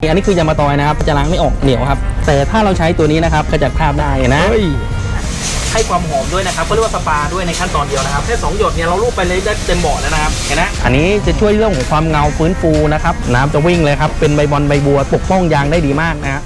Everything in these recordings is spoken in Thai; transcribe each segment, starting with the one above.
อันนี้คือยามาตอยนะครับจะล้างไม่ออกเหนียวครับแต่ถ้าเราใช้ตัวนี้นะครับขจัดคราบได้นะเฮ้ยให้ความหอมด้วยนะครับก็เรียกว่าสปาด้วยในขั้นตอนเดียวนะครับแค่สองหยดเนี่ยเราลูบไปเลยได้เต็มบ่อแล้วนะครับเห็นนะอันนี้จะช่วยเรื่องของความเงาฟื้นฟูนะครับน้ำจะวิ่งเลยครับเป็นใบบอลใบบัวปกป้องยางได้ดีมากนะฮะ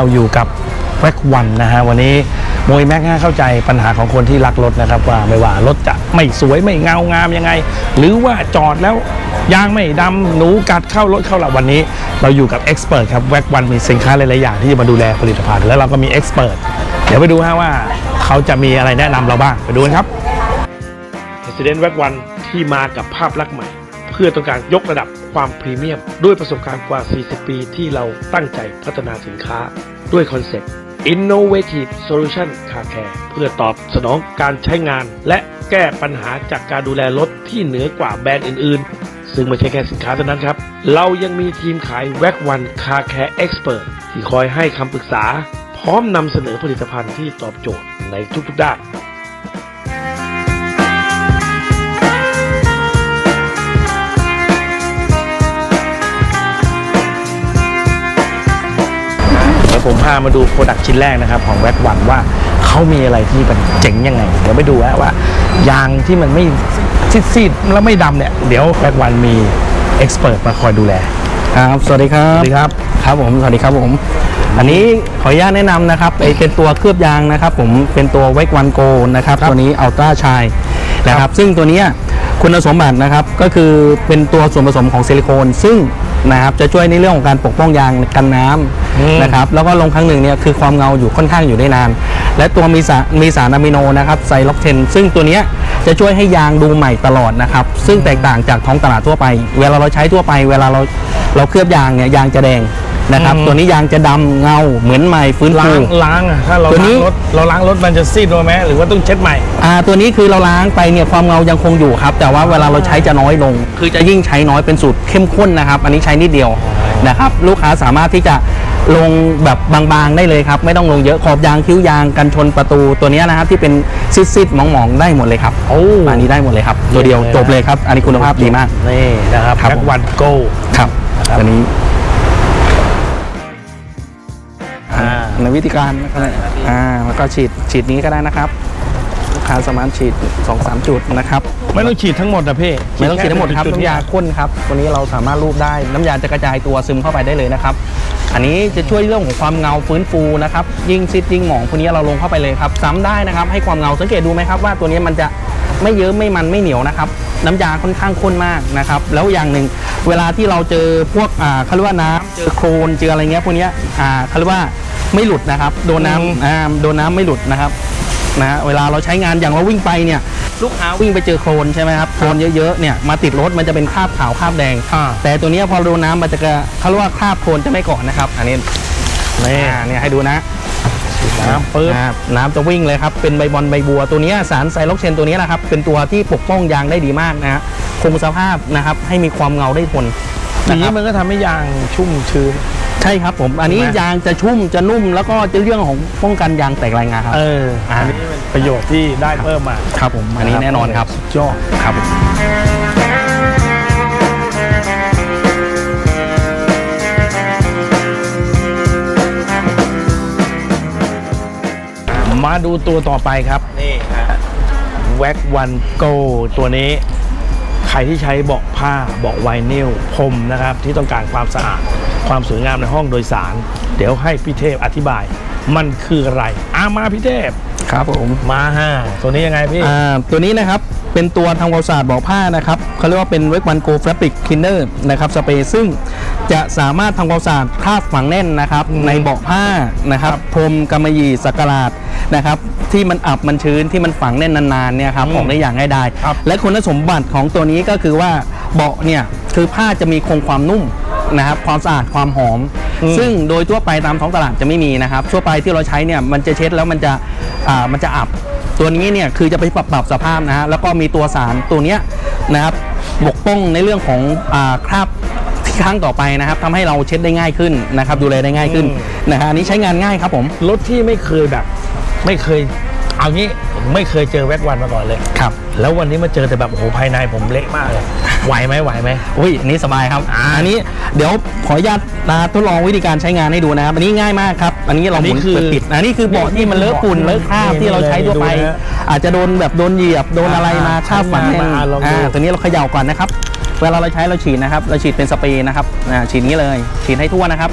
เราอยู่กับแว็กวันนะฮะวันนี้มวยแม็กเข้าใจปัญหาของคนที่รักรถนะครับว่าไม่ว่ารถจะไม่สวยไม่เงางามยังไง หรือว่าจอดแล้วยางไม่ดำหนูกัดเข้ารถเข้าหลับวันนี้ เราอยู่กับเอ็กซ์เพรสครับแว็กวันมีสินค้าหลายๆอย่างที่จะมาดูแลผลิตภัณฑ์แล้วเราก็มีเอ็กซ์เพรสเดี๋ยวไปดูฮะว่าเขาจะมีอะไรแนะนำเราบ้างไปดูกันครับ Resident แว็กวันที่มากับภาพลักษณ์ใหม่ เพื่อต้องการยกระดับ ความพรีเมียม ด้วยประสบการณ์กว่า 40 ปีที่เราตั้งใจพัฒนาสินค้า ด้วยคอนเซ็ปต์ Innovative Solution Car Care เพื่อตอบสนองการใช้งาน และแก้ปัญหาจากการดูแลรถที่เหนือกว่าแบรนด์อื่น ๆ ซึ่งไม่ใช่แค่สินค้าเท่านั้นครับ เรายังมีทีมขายแว็กวันคาแคร์เอ็กซ์เพรที่คอยให้คำปรึกษา พร้อมนำเสนอผลิตภัณฑ์ที่ตอบโจทย์ในทุกๆด้าน ยวผมพามาดูโปรดักชิ้นแรกนะครับ ของแว็กวันว่าเขามีอะไรที่มันเจ๋งยังไง เดี๋ยวไปดูฮะว่ายางที่มันไม่ซีดๆแล้วไม่ดำเนี่ย เดี๋ยวแว็กวันมีเอ็กซ์เพรสมาคอยดูแลครับสวัสดีครับสวัสดีครับครับผมสวัสดีครับผม อันนี้ขออนุญาตแนะนำนะครับไอเป็นตัวเคลือบยางนะครับ ผมเป็นตัวเวกวันโกนะครับครับ ตัวนี้อัลตร้าชายนะครับ ซึ่งตัวเนี้ยคุณสมบัตินะครับก็คือเป็นตัวส่วนผสมของซิลิโคน ซึ่ง นะครับจะช่วยในเรื่องของการปกป้องยางกันน้ำนะครับแล้วก็ลงครั้งหนึ่งเนี่ยคือความเงาอยู่ค่อนข้างอยู่ได้นาน และตัวมีสารมีสารอะมิโนนะครับไซล็อกเทนซึ่งตัวเนี้ยจะช่วยให้ยางดูใหม่ตลอดนะครับ ซึ่งแตกต่างจากท้องตลาดทั่วไป เวลาเราใช้ทั่วไป เวลาเราเราเคลือบยางเนี่ยยางจะแดงนะครับ ตัวนี้ยางจะดำเงาเหมือนใหม่ฟื้นล้าฟูงล้างอะถ้าเราตัวนี้ล้างรถเราล้างรถมันจะซีดลงไหมหรือว่าต้องเช็ดใหม่อ่าตัวนี้คือเราล้างไปเนี่ยความเงายังคงอยู่ครับ แต่ว่าเวลาเราใช้จะน้อยลง คือจะยิ่งใช้น้อยเป็นสูตรเข้มข้นนะครับ อันนี้ใช้นิดเดียวนะครับลูกค้าสามารถที่จะลงแบบบางๆได้เลยครับ ไม่ต้องลงเยอะขอบยางคิ้วยางกันชนประตูตัวเนี้ยนะครับที่เป็นซิดๆหมองๆได้หมดเลยครับโอ้อันนี้ได้หมดเลยครับ ตัวเดียวเยี่ยมเลยนะจบเลยครับ อันนี้คุณภาพดีมากนี่นะครับครับแว็กวันโกครับครับตัวนี้อ่าในวิธีการนะครับอ่าแล้วก็ฉีดฉีดนี้ก็ได้นะครับลูกค้าสามารถฉีดสองสามจุดนะครับไม่ต้องฉีดทั้งหมดนะพี่ไม่ต้องฉีดทั้งหมดครับจุๆน้ำยาข้นครับตัวนี้เราสามารถรูปได้น้ำยาจะกระจายตัวซึมเข้าไปได้เลยนะครับอันนี้จะช่วยเรื่องของความเงาฟื้นฟูนะครับยิ่งซิดยิ่งหมองพวกนี้เราลงเข้าไปเลยครับซ้ำได้นะครับให้ความเงาสังเกตดูไหมครับว่าตัวนี้มันจะไม่เยอะไม่มันไม่เหนียวนะครับน้ำยาค่อนข้างข้นมากนะครับแล้วอย่างหนึ่งเวลาที่เราเจอพวกอ่าเขาเรียกว่าน้ำเจอโคลนเจออะไรเงี้ยพวกเนี้ยอ่าเขาเรียกว่าไม่หลุดนะครับโดนน้ำอ่าโดนน้ำไม่หลุดนะครับ นะฮะเวลาเราใช้งานอย่างเราวิ่งไปเนี่ยลูกค้าวิ่งไปเจอโคลนใช่ไหมครับโคลนเยอะๆเนี่ยมาติดรถมันจะเป็นคราบขาวคราบแดง อ่า แต่ตัวเนี้ยพอโดนน้ำมันจะกระเขาเรียกว่าคราบโคลนจะไม่เกาะนะครับ อันนี้นี่อ่าเนี่ยให้ดูนะ น้ำปึ๊บอ่าน้ำจะวิ่งเลยครับ เป็นใบบอลใบบัวตัวเนี้ยสารไซล็อกเชนตัวเนี้ยนะครับ เป็นตัวที่ปกป้องยางได้ดีมากนะฮะคงสภาพนะครับให้มีความเงาได้ทนทีนะคนี้รับมันก็ทำให้ยางชุ่มชื้น ใช่ครับผมอันนี้ถูกไหม ยางจะชุ่มจะนุ่มแล้วก็จะเรื่องของป้องกันยางแตกลายงาครับ เอออ่า อันนี้เป็นประโยชน์ที่ได้เพิ่มมาครับผมอันนี้แน่นอนครับสุดยอดครับผมมาดูตัวต่อไปครับ นี่ฮะแว็กวันโกตัวนี้ ใครที่ใช้เบาะผ้าเบาะไวนิลพรมนะครับ ที่ต้องการความสะอาด ความสวยงามในห้องโดยสาร เดี๋ยวให้พี่เทพอธิบาย มันคืออะไรอามาพี่เทพครับผมมาฮะตัวนี้ยังไงพี่อ่าตัวนี้นะครับเป็นตัวทำความสะอาดเบาะผ้านะครับเขาเรียกว่าเป็นเวกวันโกฟาบริกคลีนเนอร์นะครับสเปรย์ซึ่งจะสามารถทำความสะอาดคราบฝังแน่นนะครับอืมในเบาะผ้านะครับพรมกำมะหยี่สักการาดนะครับที่มันอับมันชื้นที่มันฝังแน่นนานๆเนี่ยครับออกได้อย่างง่ายดายครับและคุณสมบัติของตัวนี้ก็คือว่าเบาะเนี่ยคือผ้าจะมีคงความนุ่ม นะครับความสะอาดความหอม อืม ซึ่งโดยทั่วไปตามท้องตลาดจะไม่มีนะครับทั่วไปที่เราใช้เนี่ยมันจะเช็ดแล้วมันจะอ่ามันจะอับ ตัวนี้เนี่ยคือจะไปปรับปรับสภาพนะฮะแล้วก็มีตัวสารตัวเนี้ยนะครับบกป้องในเรื่องของอาคราบที่ครั้งต่อไปนะครับทำให้เราเช็ดได้ง่ายขึ้นนะครับดูแลได้ง่ายขึ้นอืมนะฮะอันนี้ใช้งานง่ายครับผม รถที่ไม่เคยแบบ ไม่เคย เอางี้ ไม่เคยเจอแว็กวันมาก่อนเลย ครับ แล้ววันนี้มาเจอแต่แบบโอ้โหภายในผมเละมากเลย ไหวไหมไหวไหม อุ้ยอันนี้สบายครับอ่าอันนี้เดี๋ยวขออนุญาตนะทดลองวิธีการใช้งานให้ดูนะครับ อันนี้ง่ายมากครับ อันนี้เราอันหนี้มุนคือเปิดปิด อันนี้คือเบาะที่มันเลอะฝุ่นนี่เลอะคราบนี่ที่เราใช้ทั่วไป ดูนะอาจจะโดนแบบโดนเหยียบโดนอะไรมาอ่าคราบฝันใช้แน่นงานมาลองดู อ่าตัวนี้เราเขย่าก่อนนะครับ เวลาเราใช้เราฉีดนะครับ เราฉีดเป็นสเปรย์นะครับอ่าฉีดนี้เลย ฉีดให้ทั่วนะครับ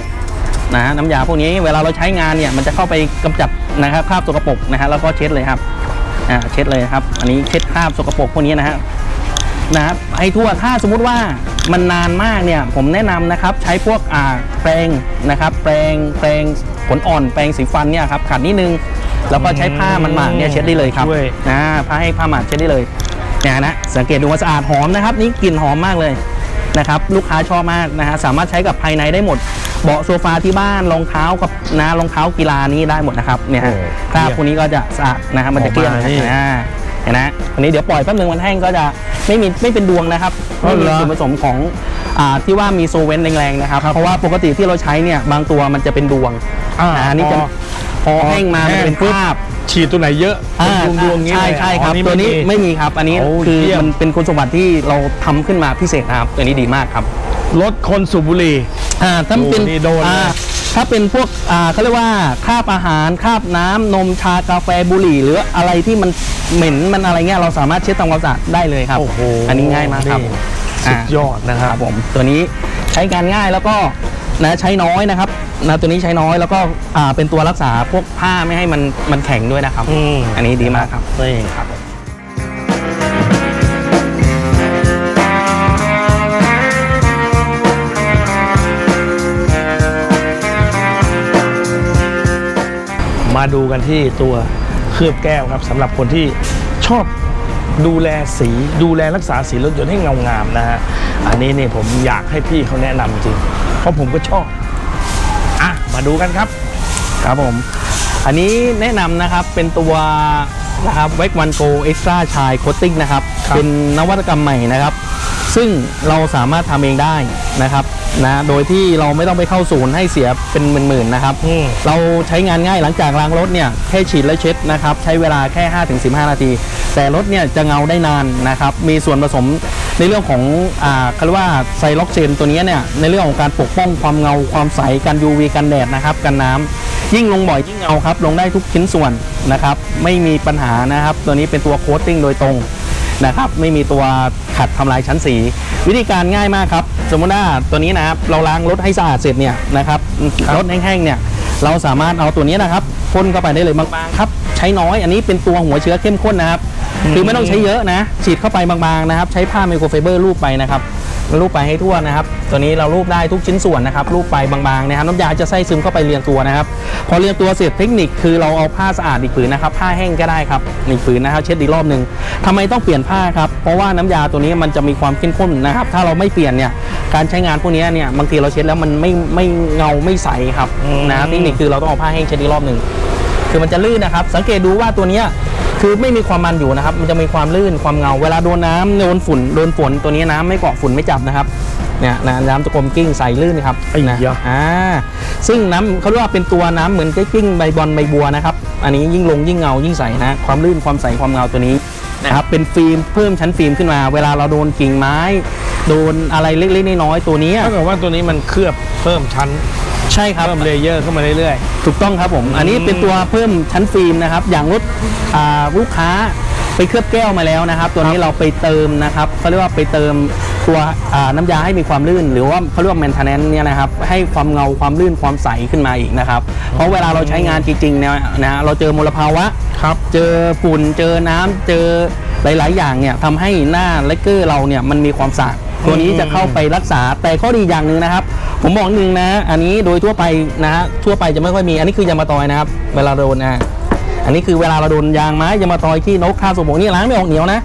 นะฮะน้ำยาพวกนี้เวลาเราใช้งานเนี่ยมันจะเข้าไปกำจัดนะครับคราบสกปรกนะฮะแล้วก็เช็ดเลยครับ อ่าเช็ดเลยครับ อันนี้เช็ดคราบสกปรกพวกนี้นะฮะนะครับให้ทั่วถ้าสมมุติว่ามันนานมากเนี่ยผมแนะนำนะครับใช้พวกอ่าแปรงนะครับแปรงแปรงขนอ่อนแปรงสีฟันเนี่ยครับขัดนิดนึงแล้วก็ใช้ผ้ามันหมากเนี่ยเช็ดได้เลยครับช่วย นะผ้าให้ผ้าหมาดเช็ดได้เลยเนี่ยนะสังเกตดูว่าสะอาดหอมนะครับ นี่กลิ่นหอมมากเลย นะครับลูกค้าชอบมากนะฮะสามารถใช้กับภายในได้หมด เบาะโซฟาที่บ้านรองเท้ากับนะรองเท้ากีฬานี้ได้หมดนะครับเนี่ยฮะโอ้คราบพวกนี้ก็จะสะอาดนะครับมันจะเกลี้ยงออกมานี่นะเห็นนะอันนี้เดี๋ยวปล่อยแป๊บนึงมันแห้งก็จะไม่มีไม่เป็นดวงนะครับอ๋อไม่มีเหรอส่วนผสมของอ่าที่ว่ามีโซเวนแรงๆนะครับเพราะว่าปกติที่เราใช้เนี่ยบางตัวมันจะเป็นดวง อ่าอ่าอันนี้จะพ อแห้งมามันจะเป็นคราบฉีดตัวไหนเยอะอ่าเป็นดวงๆอย่างนี้ใช่เลยใช่ครับอ๋อตัวนี้ไม่มีไม่มีครับ อันนี้โอ้คือเยี่ยมมันเป็นคุณสมบัติที่เราทำขึ้นมาพิเศษนะครับตัวนี้ดีมากครับรถคนสูบบุหรี่อ่าถ้าเป็นโอ้นี่โดนเลยอ่าถ้าเป็นพวกอ่าเขาเรียกว่าคราบอาหารคราบน้ำนมชากาแฟบุหรี่ หรืออะไรที่มันเหม็นมันอะไรเงี้ยเราสามารถเช็ดทำความสะอาดได้เลยครับโอ้โหอันนี้ง่ายมากครับนี่สุดยอดนะคครัรับบผมตัวนี้ใช้การง่ายแล้วก็ นะใช้น้อยนะครับนะตัวนี้ใช้น้อยแล้วก็อ่าเป็นตัวรักษาพวกผ้าไม่ให้มันมันแข็งด้วยนะครับอืมอันนี้ดีมากครับ นี่ครับมาดูกันที่ตัวเคลือบแก้วครับสำหรับคนที่ชอบดูแลสีดูแลรักษาสีรถยนต์ให้เงางามนะฮะอันนี้เนี่ยผมอยากให้พี่เขาแนะนำจริงเพ ราะผมก็ชอบอะมาดูกันครับครับผม อันนี้แนะนำนะครับเป็นตัวนะครับเวกวันโกเอ็กซ์ตร้าชายโคตติ้งนะครับครับ เป็นนวัตกรรมใหม่นะครับ ซึ่งเราสามารถทำเองได้นะครับนะโดยที่เราไม่ต้องไปเข้าศูนย์ให้เสียเป็นหมื่นๆนะครับอืมเราใช้งานง่ายหลังจากล้างรถเนี่ยแค่ฉีดและเช็ดนะครับ ใช้เวลาแค่ 5-15 นาที แต่รถเนี่ยจะเงาได้นานนะครับ มีส่วนผสม ในเรื่องของอ่าเขาเรียกว่าไซล็อกเซนตัวเนี้ยเนี่ยในเรื่องของการปกป้องความเงาความใสกัน UV กันแดดนะครับกันน้ำยิ่งลงบ่อยยิ่งเงาครับลงได้ทุกชิ้นส่วนนะครับไม่มีปัญหานะครับ ตัวนี้เป็นตัวโคตติ้งโดยตรงนะครับไม่มีตัวขัดทำลายชั้นสี วิธีการง่ายมากครับ สมมติว่าตัวนี้นะครับเราล้างรถให้สะอาดเสร็จเนี่ยนะครับรถแห้งๆเนี่ยเราสามารถเอาตัวนี้นะครับพ่นเข้าไปได้เลยบางๆครับ ใช้น้อยอันนี้เป็นตัวหัวเชื้อเข้มข้นนะครับ คือไม่ต้องใช้เยอะนะ ฉีดเข้าไปบางๆนะครับ ใช้ผ้าไมโครไฟเบอร์รูปไปนะครับรูปไปให้ทั่วนะครับ ตัวนี้เรารูปได้ทุกชิ้นส่วนนะครับรูปไปบางๆนะครับน้ำยาจะใส่ซึมเข้าไปเรียงตัวนะครับ พอเรียงตัวเสร็จเทคนิคคือเราเอาผ้าสะอาดอีกผืนนะครับ ผ้าแห้งก็ได้ครับอีกผืนนะครับ เช็ดอีกรอบหนึ่งทำไมต้องเปลี่ยนผ้าครับ เพราะว่าน้ำยาตัวนี้มันจะมีความเข้มข้นนะครับ ถ้าเราไม่เปลี่ยนเนี่ยการใช้งานพวกนี้เนี่ยบางทีเราเช็ดแล้วมันไม่ไม่เงาไม่ใสครับอืมนะเทคนิคคือเราต้องเอาผ้าแห้งเช็ดอีกรอบหนึ่งคือมันจะลื่นนะครับ สังเกตดูว่าตัวเนี้ย คือไม่มีความมันอยู่นะครับ มันจะมีความลื่นความเงา เวลาโดนน้ำโดนฝุ่นโดนฝนตัวนี้น้ำไม่เกาะฝุ่นไม่จับนะครับเนี่ยนะน้ำจะกลมกิ้งใสลื่นครับไอ้นะยะอ่าซึ่งน้ำเขาเรียกว่าเป็นตัวน้ำเหมือนกิ้งใบบอลใบบัวนะครับ อันนี้ยิ่งลงยิ่งเงายิ่งใสนะความลื่นความใสความเงาตัวนี้นะครับเป็นฟิล์มเพิ่มชั้นฟิล์มขึ้นมา เวลาเราโดนกิ่งไม้ โดนอะไรเล็กๆน้อยๆตัวเนี้ยถ้าเกิดว่าตัวนี้มันเคลือบเพิ่มชั้น ใช่ครับเพิ่มเลเยอร์ขึ้นมาเรื่อย ถูกต้องครับผม อันนี้เป็นตัวเพิ่มชั้นฟิล์มนะครับ อย่างรถอ่าลูกค้าไปเคลือบแก้วมาแล้วนะครับ ตัวนี้เราไปเติมนะครับเขาเรียกว่าไปเติมตัวอ่าน้ำยาให้มีความลื่น หรือว่าเขาเรียกว่า maintenance เนี่ยนะครับ ให้ความเงาความลื่นความใสขึ้นมาอีกนะครับ เพราะเวลาเราใช้งานจริงๆเนี่ยนะฮะเราเจอมลภาวะ ๆ ครับ เจอฝุ่นเจอน้ำเจอหลาย ๆ อย่างเนี่ยทำให้หน้าเลกเกอร์เราเนี่ยมันมีความสะอาด ตัวนี้จะเข้าไปรักษาแต่ข้อดีอย่างหนึ่งนะครับ ผมบอกหนึ่งนะ อันนี้โดยทั่วไปนะฮะทั่วไปจะไม่ค่อยมี อันนี้คือยางมาตอยนะครับ เวลาโดนอะอันนี้คือเวลาเราโดนยางไม้ยามาตอยขี้นกข้าวสมองนี่ล้างไม่ออกเหนียวนะ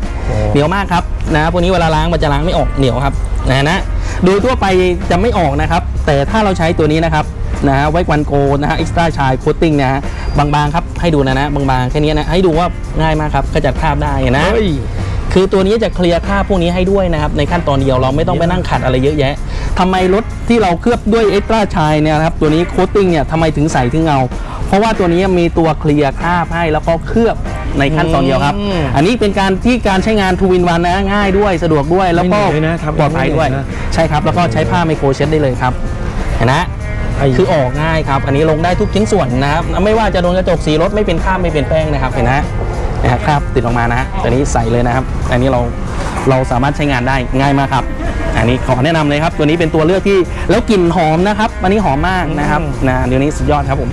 เหนียวมากครับนะพวกนี้เวลาล้างมันจะล้างไม่ออกเหนียวครับนะนะโดยทั่วไปจะไม่ออกนะครับ แต่ถ้าเราใช้ตัวนี้นะครับนะฮะไว้วันโกนะฮะเอ็กซ์ตร้าชายโคตติ้งนะฮะบางๆครับให้ดูนะนะบางๆแค่นี้นะให้ดูว่าง่ายมากครับขจัดคราบได้นะ คือตัวนี้จะเคลียร์คราบพวกนี้ให้ด้วยนะครับในขั้นตอนเดียวเราไม่ต้องไปนั่งขัดอะไรเยอะแยะทำไมรถที่เราเคลือบด้วยเอ็กซ์ตร้าชายเนี่ยนะครับตัวนี้โคตติ้งเนี่ยทำไมถึงใสถึงเงา เพราะว่าตัวนี้มีตัวเคลียร์คราบให้แล้วก็เคลือบในขั้นตอนเดียวครับอืมอันนี้เป็นการที่การใช้งานทูวินวันนะง่ายด้วยสะดวกด้วยแล้วก็ไม่เหนื่อยนะทำปลอดภัยด้วยไม่เหนื่อยนะใช่ครับแล้วก็ใช้ผ้าไมโครเช็ดได้เลยครับเห็นนะไอ้คือออกง่ายครับ อันนี้ลงได้ทุกชิ้นส่วนนะครับ ไม่ว่าจะโดนกระจกสีรถไม่เป็นคราบไม่เป็นแป้งนะครับเห็นนะ นะครับคราบติดออกมานะฮะตัวนี้ใส่เลยนะครับ อันนี้เราเราสามารถใช้งานได้ง่ายมากครับ อันนี้ขอแนะนำเลยครับ ตัวนี้เป็นตัวเลือกที่แล้วกลิ่นหอมนะครับ อันนี้หอมมากนะครับนะเดี๋ยวนี้สุดยอดครับผม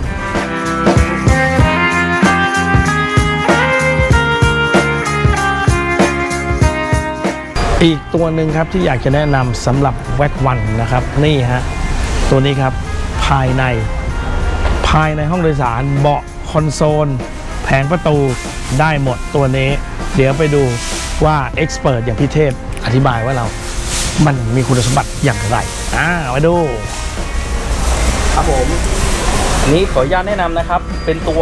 อีกตัวหนึ่งครับที่อยากจะแนะนำสำหรับแว็กวันนะครับ นี่ฮะตัวนี้ครับภายใน ภายในห้องโดยสารเบาะคอนโซลแผงประตูได้หมดตัวนี้ เดี๋ยวไปดูว่าเอ็กซ์เพรสอย่างพี่เทพอธิบายว่าเรา มันมีคุณสมบัติอย่างไร อ่ามาดู ครับผมอันนี้ขออนุญาตแนะนำนะครับ เป็นตัว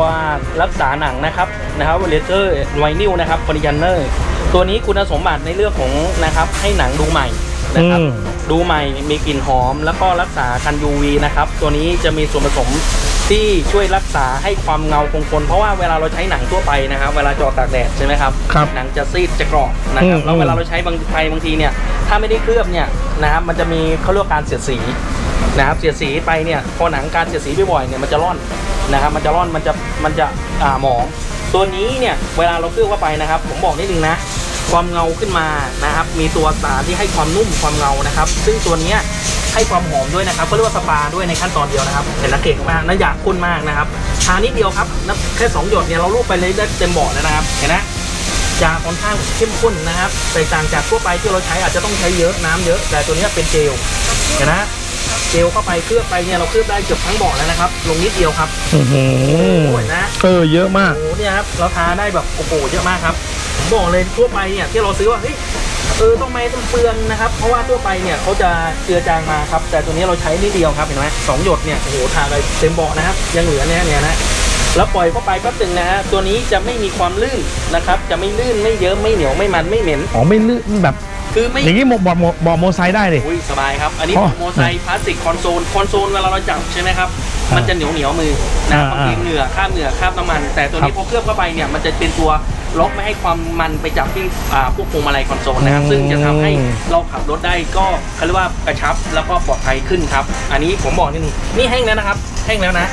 รักษาหนังนะครับนะครับเลเซอร์ไวนิลนะครับคอนดิชันเนอร์ตัวนี้คุณสมบัติในเรื่องของนะครับให้หนังดูใหม่นะครับ อืม ดูใหม่มีกลิ่นหอม แล้วก็รักษากัน UV นะครับ ตัวนี้จะมีส่วนผสม ที่ช่วยรักษาให้ความเงาคงทนเพราะว่าเวลาเราใช้หนังทั่วไปนะครับ เวลาจอดตากแดดใช่ไหมครับครับหนังจะซีดจะกรอบนะครับอืมแล้วเวลาเราใช้บางไปบางทีเนี่ยถ้าไม่ได้เคลือบเนี่ยนะครับมันจะมีเขาเรียกว่าการเสียดสีนะครับเสียดสีไปเนี่ยพอหนังการเสียดสีบ่อยๆเนี่ยมันจะร่อนนะครับมันจะร่อนมันจะมันจะอ่าหมองตัวนี้เนี่ยเวลาเราเคลือบเข้าไปนะครับ ผมบอกนิดนึงนะ ความเงาขึ้นมานะครับ มีตัวสารที่ให้ความนุ่มความเงานะครับ ซึ่งตัวเนี้ย ให้ความหอมด้วยนะครับเขาเรียกว่าสปาด้วยในขั้นตอนเดียวนะครับเห็นแล้วเก่งมากนะอยากข้นมากนะครับทานิดเดียวครับนับแค่สองหยดเนี่ยเราลูบไปเลยได้เต็มบ่อแล้วนะครับเห็นไหมจะค่อนข้างเข้มข้นนะครับแตกต่างจากทั่วไปที่เราใช้อาจจะต้องใช้เยอะน้ำเยอะแต่ตัวเนี้ยเป็นเจลเห็นนะเจลเข้าไปเคลือบไปเนี่ยเราเคลือบได้เกือบทั้งบ่อแล้วนะครับ ลงนิดเดียวครับอื้อหือโอ้ยนะเออเยอะมากโอ้โหเนี่ยครับเราทาได้แบบโอ้โหเยอะมากครับผมบอกเลยทั่วไปเนี่ยที่เราซื้อว่าเฮ้ย เออต้องไม่ต้องเปลืองนะครับ เพราะว่าทั่วไปเนี่ยเขาจะเจือจางมาครับ แต่ตัวนี้เราใช้นิดเดียวครับเห็นไหมสองหยดเนี่ยโอ้โหทาไปเต็มบ่อนะครับ ยังเหลือเนี่ยเนี่ยนะแล้วปล่อยเข้าไปแป๊บนึงนะฮะตัวนี้จะไม่มีความลื่นนะครับ จะไม่ลื่นไม่เยอะไม่เหนียวไม่มันไม่เหม็นอ๋อไม่ลื่นแบบคือไม่อย่างนี้บอกบอกบอกโมไซค์ได้ดิอุ้ยสบายครับ อันนี้อ๋อโมไซค์พลาสติกคอนโซลคอนโซลเวลาเราจับใช่ไหมครับอ่ามัมันจะเหนียวเหนียวมือนะครับอ่าบางทีเหงื่อคราบเหงื่อคราบน้ำมัน แต่ตัวนี้ครับพอเคลือบเข้าไปเนี่ยมันจะเป็นตัว ล็อกไม่ให้ความมันไปจับที่อ่าพวกพวงมาลัยคอนโซลนะครับอืมซึ่งจะทำให้เราขับรถได้ก็เขาเรียกว่ากระชับแล้วก็ปลอดภัยขึ้นครับ อันนี้ผมบอกนิดนึงนี่แห้งแล้วนะครับแห้งแล้วนะ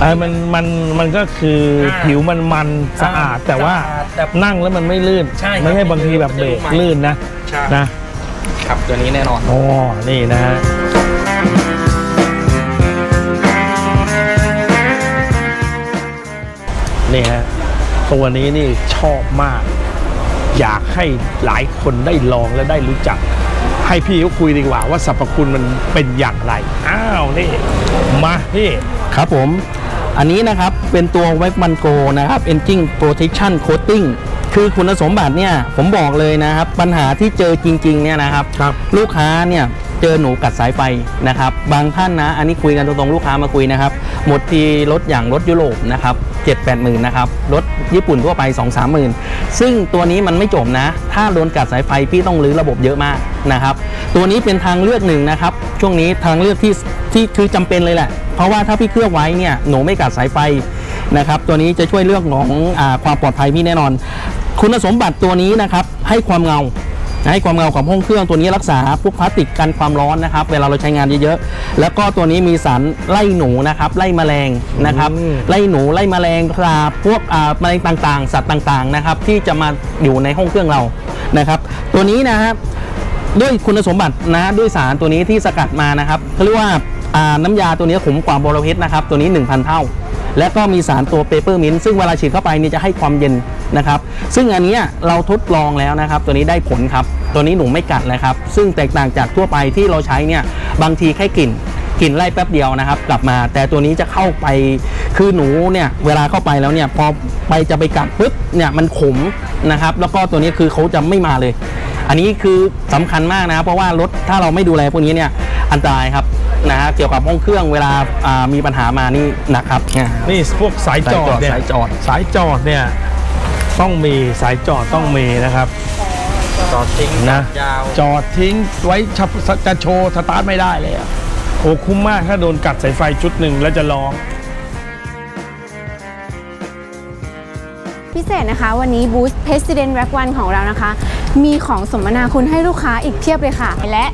เออมันมันมันก็คืออาผิวมันมันสะอาด แต่ว่าสะอาดแต่นั่งแล้วมันไม่ลื่น ใช่ครับไม่ใช่บางทีแบบเบรกมันจะดูใหม่ลื่นนะใช่ นะครับตัวนี้แน่นอน อ๋อนี่นะฮะนี่ฮะ ตัวนี้นี่ชอบมาก อยากให้หลายคนได้ลองและได้รู้จัก ให้พี่เขาคุยดีกว่าว่าสรรพคุณมันเป็นอย่างไร อ้าวนี่ มาพี่ครับผม อันนี้นะครับเป็นตัวเว b มันโกนะครับ Engine Protection Coating คือคุณสมบัติเนี่ยผมบอกเลยนะครับ ปัญหาที่เจอจริงๆเนี่ยนะครับครับลูกค้าเนี่ย เจอหนูกัดสายไฟนะครับ บางท่านนะ อันนี้คุยกันตรงๆลูกค้ามาคุยนะครับ หมดทีรถอย่างรถยุโรปนะครับเจ็ดแปดหมื่นนะครับ รถญี่ปุ่นทั่วไป2องสามหมื่นซึ่งตัวนี้มันไม่จบนะ ถ้าโดนกัดสายไฟพี่ต้องรื้อระบบเยอะมากนะครับ ตัวนี้เป็นทางเลือกหนึ่งนะครับ ช่วงนี้ทางเลือกที่ที่คือจำเป็นเลยแหละ เพราะว่าถ้าพี่เคลือบไว้เนี่ยหนูไม่กัดสายไฟนะครับ ตัวนี้จะช่วยเรื่องของอความปลอดภัยพี่แน่นอน คุณสมบัติตัวนี้นะครับให้ความเงา ให้ความเงาของห้องเครื่องตัวนี้รักษาพวกพลาสติกกันความร้อนนะครับ เวลาเราใช้งานเยอะๆแล้วก็ตัวนี้มีสารไล่หนูนะครับไล่แมลงนะครับอืม ไล่หนูไล่แมลงปลาพวกอ่าแมลงต่างๆ สัตว์ต่างๆนะครับที่จะมาอยู่ในห้องเครื่องเรานะครับ ตัวนี้นะครับ ด้วยคุณสมบัตินะด้วยสารตัวนี้ที่สกัดมานะครับเขาเรียกว่าอ่าน้ำยาตัวนี้ขมกว่าบอระเพ็ดนะครับ ตัวนี้ 1,000 เท่า และก็มีสารตัวเปเปอร์มินต์ซึ่งเวลาฉีดเข้าไปนี่จะให้ความเย็นนะครับ ซึ่งอันนี้เราทดลองแล้วนะครับ ตัวนี้ได้ผลครับ ตัวนี้หนูไม่กัดเลยครับ ซึ่งแตกต่างจากทั่วไปที่เราใช้เนี่ยบางทีแค่กลิ่น กลิ่นไล่แป๊บเดียวนะครับ กลับมา แต่ตัวนี้จะเข้าไปคือหนูเนี่ยเวลาเข้าไปแล้วเนี่ยพอไปจะไปกัดปุ๊บเนี่ยมันขมนะครับ แล้วก็ตัวนี้คือเขาจะไม่มาเลย อันนี้คือสำคัญมากนะครับเพราะว่ารถถ้าเราไม่ดูแลพวกนี้เนี่ยอันตรายครับนะฮะเกี่ยวกับห้องเครื่องเวลาอ่ามีปัญหามานี่หนะครับนี่พวกสายจอดเนี่ยสายจอดสายจอดเนี่ยต้องมีสายจอดต้องมีนะครับจอดทิ้งนะยาวจอดทิ้งไว้ชับจะโชว์สตาร์ทไม่ได้เลย อะโอ้คุ้มมากถ้าโดนกัดสายไฟชุดหนึ่งแล้วจะร้อง พิเศษนะคะ วันนี้บูธ President Rack One ของเรานะคะ มีของสมนาคุณให้ลูกค้าอีกเพียบเลยค่ะ และ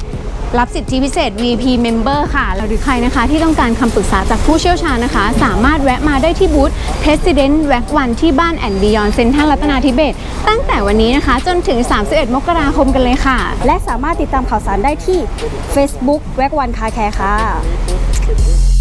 รับสิทธิพิเศษ VP Member ค่ะ หรือใครนะคะที่ต้องการคำปรึกษาจากผู้เชี่ยวชาญนะคะ สามารถแวะมาได้ที่บูธ President w a c k One ที่บ้านแอนบิยอนเซ็นทรัลรัตนาธิเบศตั้งแต่วันนี้นะคะ จนถึง 31 มกราคมกันเลยค่ะ และสามารถติดตามข่าวสารได้ที่ Facebook Week One Car Care ค่ะ